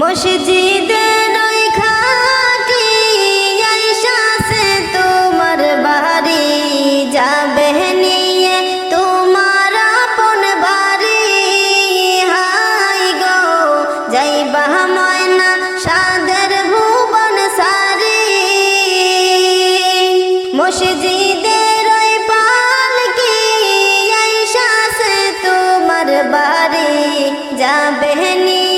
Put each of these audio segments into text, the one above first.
মসজিদে নয় খাটি আইসাসে তোমার বাড়ি। যাবে নিয়ে তোমার আপন বাড়ি। হাই গো, যাইবা ময়না সাদের ভুবন সারি। মসজিদে রয় পালকি আইসাসে তোমার বাড়ি। যাবে নিয়ে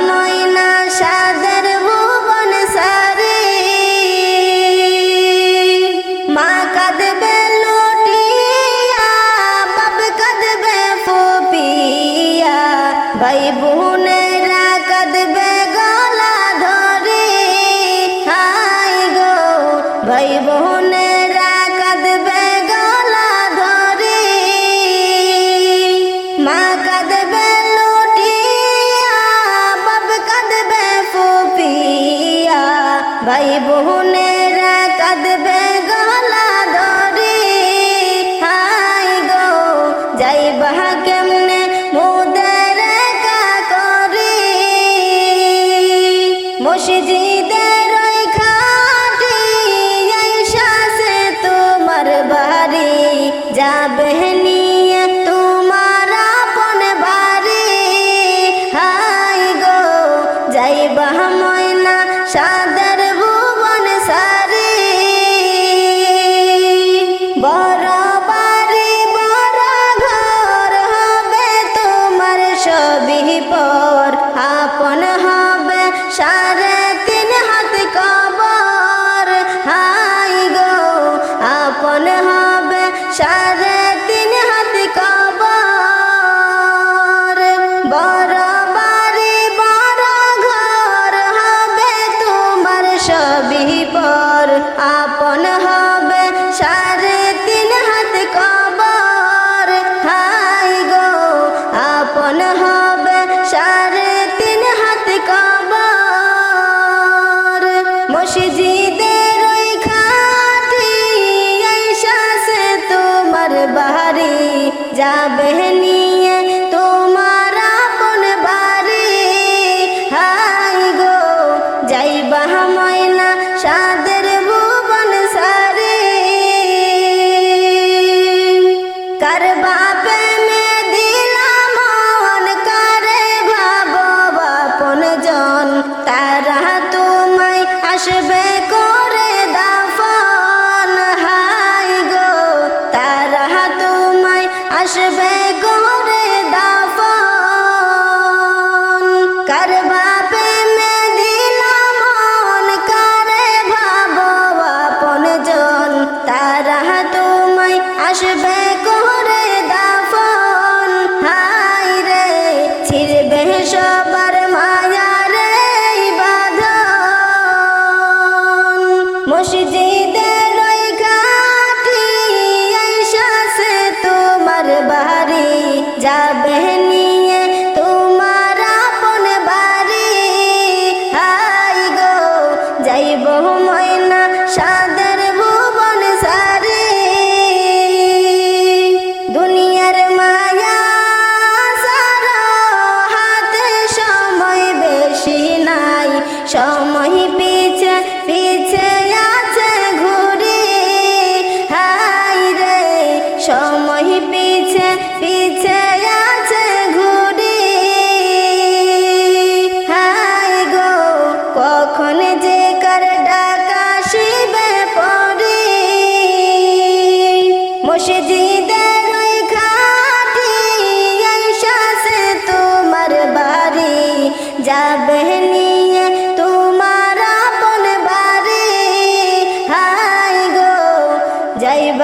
ময়না সাদা বাহ ময়না সাদার ভুবন সারি। বড় বাড়ি বড় ঘর হবে তোমার সবই পর। বাহা ময়না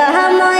জাহাময়